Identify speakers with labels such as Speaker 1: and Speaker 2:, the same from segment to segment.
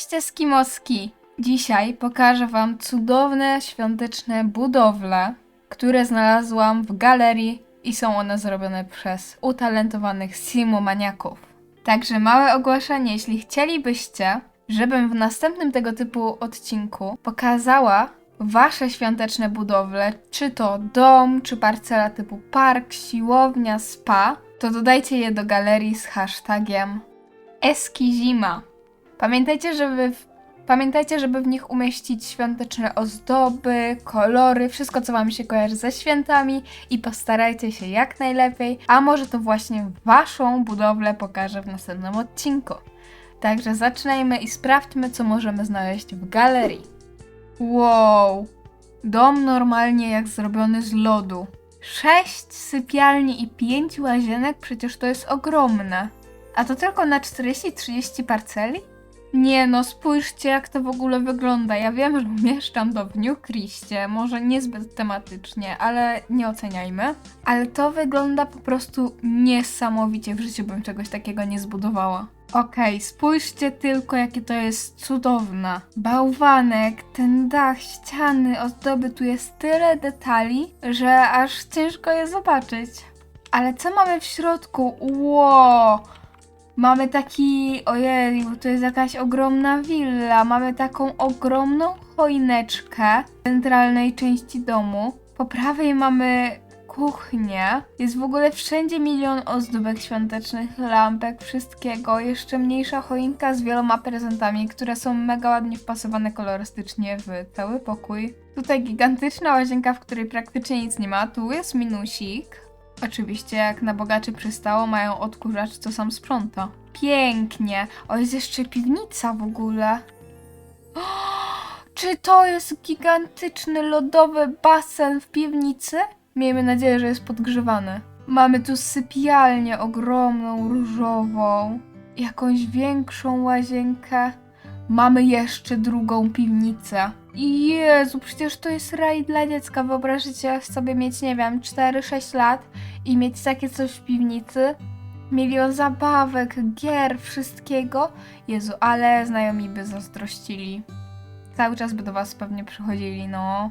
Speaker 1: Cześć Eskimoski! Dzisiaj pokażę Wam cudowne świąteczne budowle, które znalazłam w galerii i są one zrobione przez utalentowanych simomaniaków. Także małe ogłoszenie, jeśli chcielibyście, żebym w następnym tego typu odcinku pokazała Wasze świąteczne budowle, czy to dom, czy parcela typu park, siłownia, spa, to dodajcie je do galerii z hashtagiem Eskizima. Pamiętajcie, żeby w, pamiętajcie, żeby w nich umieścić świąteczne ozdoby, kolory, wszystko co Wam się kojarzy ze świętami i postarajcie się jak najlepiej, a może to właśnie Waszą budowlę pokażę w następnym odcinku. Także zaczynajmy i sprawdźmy, co możemy znaleźć w galerii. Wow! Dom normalnie jak zrobiony z lodu. Sześć sypialni i pięć łazienek, przecież to jest ogromne. A to tylko na 40-30 parceli? Nie no, spójrzcie jak to w ogóle wygląda. Ja wiem, że mieszkam to w New Christie, może niezbyt tematycznie, ale nie oceniajmy. Ale to wygląda po prostu niesamowicie. W życiu bym czegoś takiego nie zbudowała. Okej, spójrzcie tylko jakie to jest cudowne. Bałwanek, ten dach, ściany, ozdoby, tu jest tyle detali, że aż ciężko je zobaczyć. Ale co mamy w środku? Wow! Mamy taki, ojej, bo to jest jakaś ogromna willa. Mamy taką ogromną choineczkę w centralnej części domu. Po prawej mamy kuchnię. Jest w ogóle wszędzie milion ozdóbek świątecznych, lampek, wszystkiego. Jeszcze mniejsza choinka z wieloma prezentami, które są mega ładnie wpasowane kolorystycznie w cały pokój. Tutaj gigantyczna łazienka, w której praktycznie nic nie ma. Tu jest minusik. Oczywiście, jak na bogaczy przystało, mają odkurzacz, co sam sprząta. Pięknie. O, jest jeszcze piwnica w ogóle. O, czy to jest gigantyczny lodowy basen w piwnicy? Miejmy nadzieję, że jest podgrzewany. Mamy tu sypialnię ogromną, różową. Jakąś większą łazienkę. Mamy jeszcze drugą piwnicę. Jezu, przecież to jest raj dla dziecka. Wyobraźcie sobie mieć, nie wiem, 4-6 lat i mieć takie coś w piwnicy. Milion zabawek, gier, wszystkiego. Jezu, ale znajomi by zazdrościli. Cały czas by do was pewnie przychodzili, no.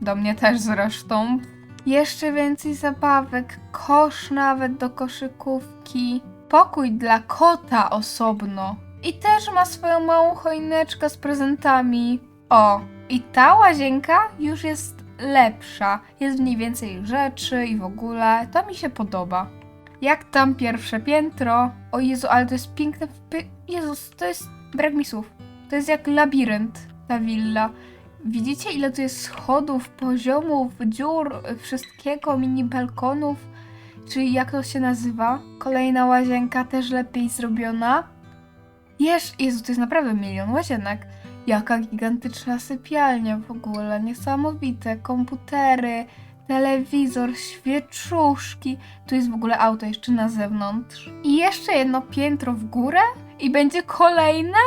Speaker 1: Do mnie też zresztą. Jeszcze więcej zabawek, kosz nawet do koszykówki. Pokój dla kota osobno. I też ma swoją małą choineczkę z prezentami. O, i ta łazienka już jest lepsza. Jest w niej więcej rzeczy i w ogóle. To mi się podoba. Jak tam pierwsze piętro? O Jezu, ale to jest piękne. Jezus, to jest. Brak mi słów. To jest jak labirynt, ta willa. Widzicie, ile tu jest schodów, poziomów, dziur, wszystkiego, mini balkonów? Czyli jak to się nazywa? Kolejna łazienka też lepiej zrobiona. Jeż, Jezu, to jest naprawdę milion łazienek. Jaka gigantyczna sypialnia w ogóle, niesamowite. Komputery, telewizor, świeczuszki. Tu jest w ogóle auto jeszcze na zewnątrz. I jeszcze jedno piętro w górę i będzie kolejne?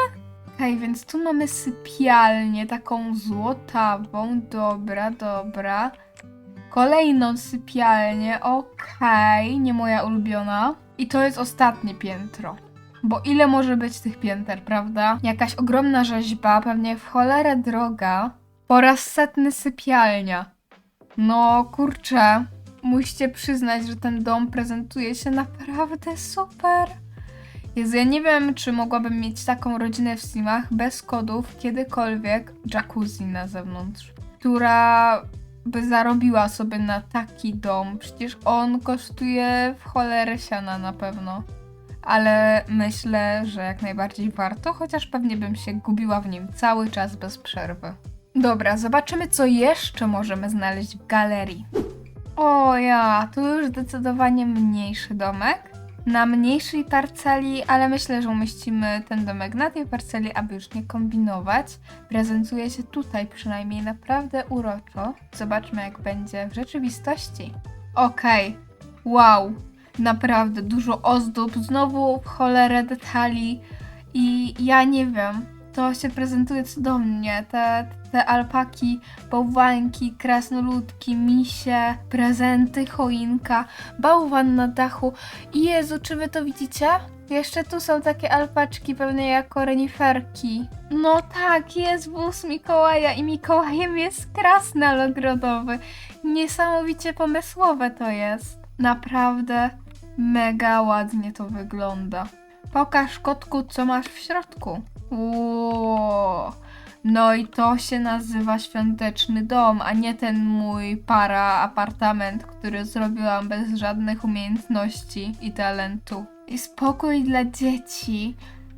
Speaker 1: Okej, więc tu mamy sypialnię, taką złotawą. Dobra, dobra. Kolejną sypialnię, okej, nie moja ulubiona. I to jest ostatnie piętro. Bo ile może być tych pięter, prawda? Jakaś ogromna rzeźba, pewnie w cholerę droga. Po raz setny sypialnia. No kurczę, musicie przyznać, że ten dom prezentuje się naprawdę super. Jezu, ja nie wiem, czy mogłabym mieć taką rodzinę w Simach bez kodów kiedykolwiek jacuzzi na zewnątrz, która by zarobiła sobie na taki dom. Przecież on kosztuje w cholerę siana na pewno. Ale myślę, że jak najbardziej warto, chociaż pewnie bym się gubiła w nim cały czas bez przerwy. Dobra, zobaczymy, co jeszcze możemy znaleźć w galerii. O ja, tu już zdecydowanie mniejszy domek. Na mniejszej parceli, ale myślę, że umieścimy ten domek na tej parceli, aby już nie kombinować. Prezentuje się tutaj przynajmniej naprawdę uroczo. Zobaczmy, jak będzie w rzeczywistości. Okej, wow, naprawdę dużo ozdób, znowu cholerę detali i ja nie wiem. to się prezentuje cudownie. Te, te alpaki, bałwanki, krasnoludki, misie, prezenty, choinka, bałwan na dachu. Jezu, czy wy to widzicie? Jeszcze tu są takie alpaczki, pewnie jako reniferki. No tak, jest wóz Mikołaja i Mikołajem jest krasnal ogrodowy. Niesamowicie pomysłowe to jest. Naprawdę mega ładnie to wygląda. Pokaż kotku, co masz w środku. Ło. No i to się nazywa świąteczny dom, a nie ten mój para apartament, który zrobiłam bez żadnych umiejętności i talentu. I spokój dla dzieci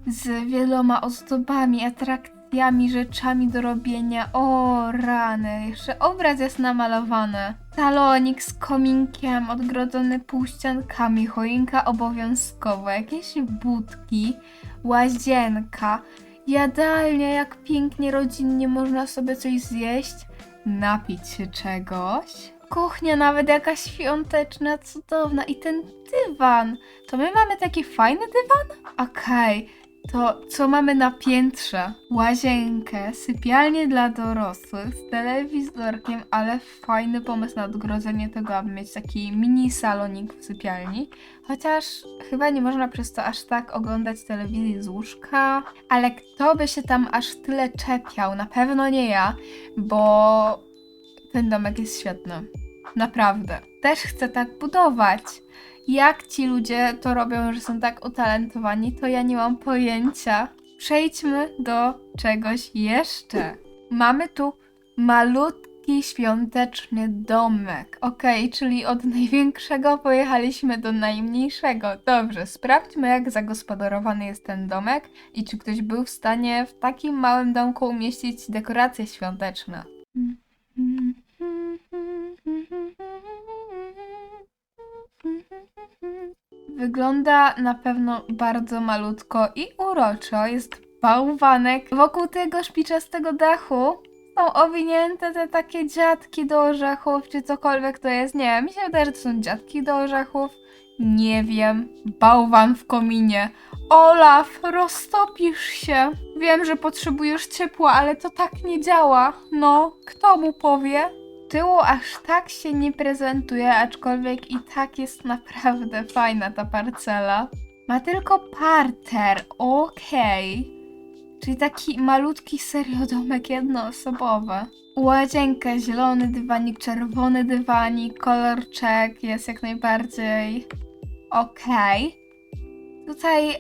Speaker 1: z wieloma ozdobami, atrakcjami, rzeczami do robienia. O rany, jeszcze obraz jest namalowany. Salonik z kominkiem, odgrodzony półściankami, choinka obowiązkowo, jakieś budki, łazienka, jadalnia, jak pięknie rodzinnie można sobie coś zjeść, napić się czegoś. Kuchnia nawet jakaś świąteczna, cudowna i ten dywan. To my mamy taki fajny dywan? Okej, to co mamy na piętrze? Łazienkę, sypialnię dla dorosłych z telewizorkiem, ale fajny pomysł na odgrodzenie tego, aby mieć taki mini salonik w sypialni. Chociaż chyba nie można przez to aż tak oglądać telewizji z łóżka. Ale kto by się tam aż tyle czepiał? Na pewno nie ja, bo ten domek jest świetny. Naprawdę. Też chcę tak budować. Jak ci ludzie to robią, że są tak utalentowani, to ja nie mam pojęcia. Przejdźmy do czegoś jeszcze. Mamy tu malutki świąteczny domek. Okej, czyli od największego pojechaliśmy do najmniejszego. Dobrze, sprawdźmy jak zagospodarowany jest ten domek i czy ktoś był w stanie w takim małym domku umieścić dekoracje świąteczne. Wygląda na pewno bardzo malutko i uroczo. Jest bałwanek. Wokół tego szpiczastego dachu są owinięte te takie dziadki do orzechów, czy cokolwiek to jest. Nie wiem, mi się wydaje, że to są dziadki do orzechów. Nie wiem. Bałwan w kominie. Olaf, roztopisz się. Wiem, że potrzebujesz ciepła, ale to tak nie działa. No, kto mu powie? Tyłu aż tak się nie prezentuje, aczkolwiek i tak jest naprawdę fajna ta parcela. Ma tylko parter, okej. Czyli taki malutki serio domek jednoosobowy. Łazienka, zielony dywanik, czerwony dywanik, kolorczek jest jak najbardziej okej. Tutaj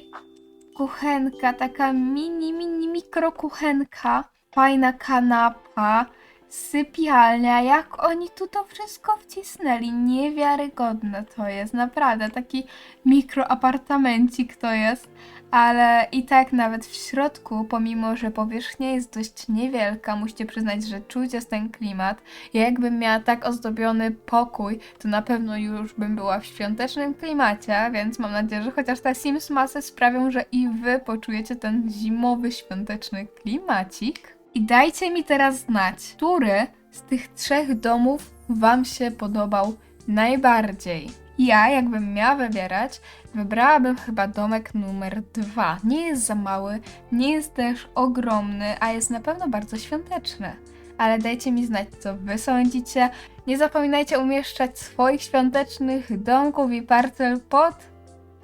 Speaker 1: kuchenka, taka mini, mini, mikro kuchenka. Fajna kanapa sypialnia, jak oni tu to wszystko wcisnęli. Niewiarygodne to jest, naprawdę. Taki mikroapartamencik to jest, ale i tak nawet w środku, pomimo że powierzchnia jest dość niewielka, musicie przyznać, że czuć jest ten klimat. Ja jakbym miała tak ozdobiony pokój, to na pewno już bym była w świątecznym klimacie, więc mam nadzieję, że chociaż te Sims masy sprawią, że i wy poczujecie ten zimowy, świąteczny klimacik. I dajcie mi teraz znać, który z tych trzech domów Wam się podobał najbardziej. Ja, jakbym miała wybierać, wybrałabym chyba domek numer dwa. Nie jest za mały, nie jest też ogromny, a jest na pewno bardzo świąteczny. Ale dajcie mi znać, co Wy sądzicie. Nie zapominajcie umieszczać swoich świątecznych domków i parcel pod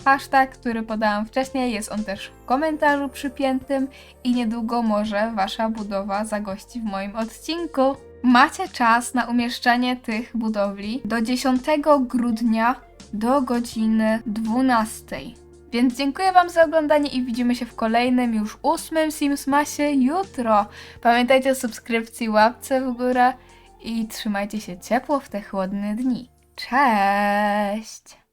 Speaker 1: Hashtag, który podałam wcześniej, jest on też w komentarzu przypiętym i niedługo może Wasza budowa zagości w moim odcinku. Macie czas na umieszczenie tych budowli do 10 grudnia do godziny 12. Więc dziękuję Wam za oglądanie i widzimy się w kolejnym, już ósmym Sims Masie jutro. Pamiętajcie o subskrypcji, łapce w górę i trzymajcie się ciepło w te chłodne dni. Cześć!